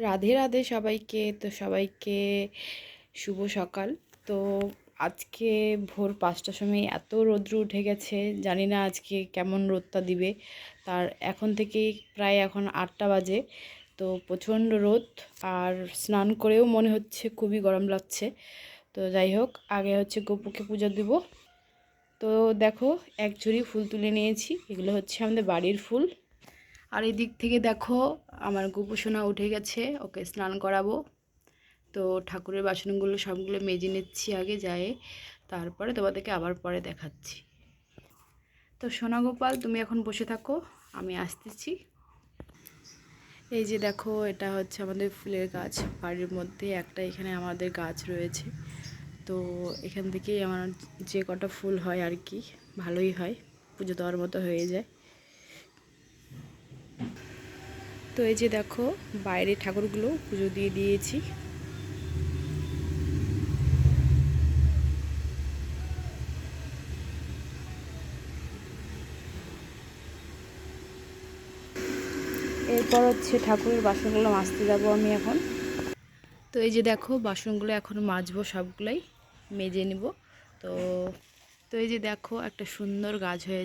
রাধে রাধে সবাইকে। তো সবাইকে শুভ সকাল। তো আজকে ভোর পাঁচটার সময় এত রৌদ্র উঠে গেছে, জানি না আজকে কেমন রোদটা দিবে। তার এখন থেকেই প্রায় এখন আটটা বাজে। তো প্রচণ্ড রোদ, আর স্নান করেও মনে হচ্ছে খুবই গরম লাগছে। তো যাই হোক, আগে হচ্ছে গোপুকে পুজো দিব। তো দেখো, এক ঝুড়ি ফুল তুলে নিয়েছি। এগুলো হচ্ছে আমাদের বাড়ির ফুল। আর এই দিক থেকে দেখো আমার গোপুসোনা উঠে গেছে, ওকে স্নান করাবো। তো ঠাকুরের বাসনগুলো সবগুলো মেজে নিচ্ছি আগে যায় তারপরে তোমাদেরকে আবার পরে দেখাচ্ছি। তো সোনা গোপাল, তুমি এখন বসে থাকো, আমি আসতেছি। এই যে দেখো, এটা হচ্ছে আমাদের ফুলের গাছ। বাড়ির মধ্যে একটা এখানে আমাদের গাছ রয়েছে। তো এখান থেকেই আমার যে কটা ফুল হয় আর কি, ভালোই হয়, পুজো দেওয়ার মতো হয়ে যায়। তো এই যে দেখো, বাইরে ঠাকুরগুলো পুজো দিয়ে দিয়েছি। এরপর হচ্ছে ঠাকুরের বাসনগুলো মাজতে যাব আমি এখন। তো এই যে দেখো, বাসনগুলো এখন মাজবো সবগুলাই, মেজে নিব। তো তো এই যে দেখো, একটা সুন্দর গাছ হয়ে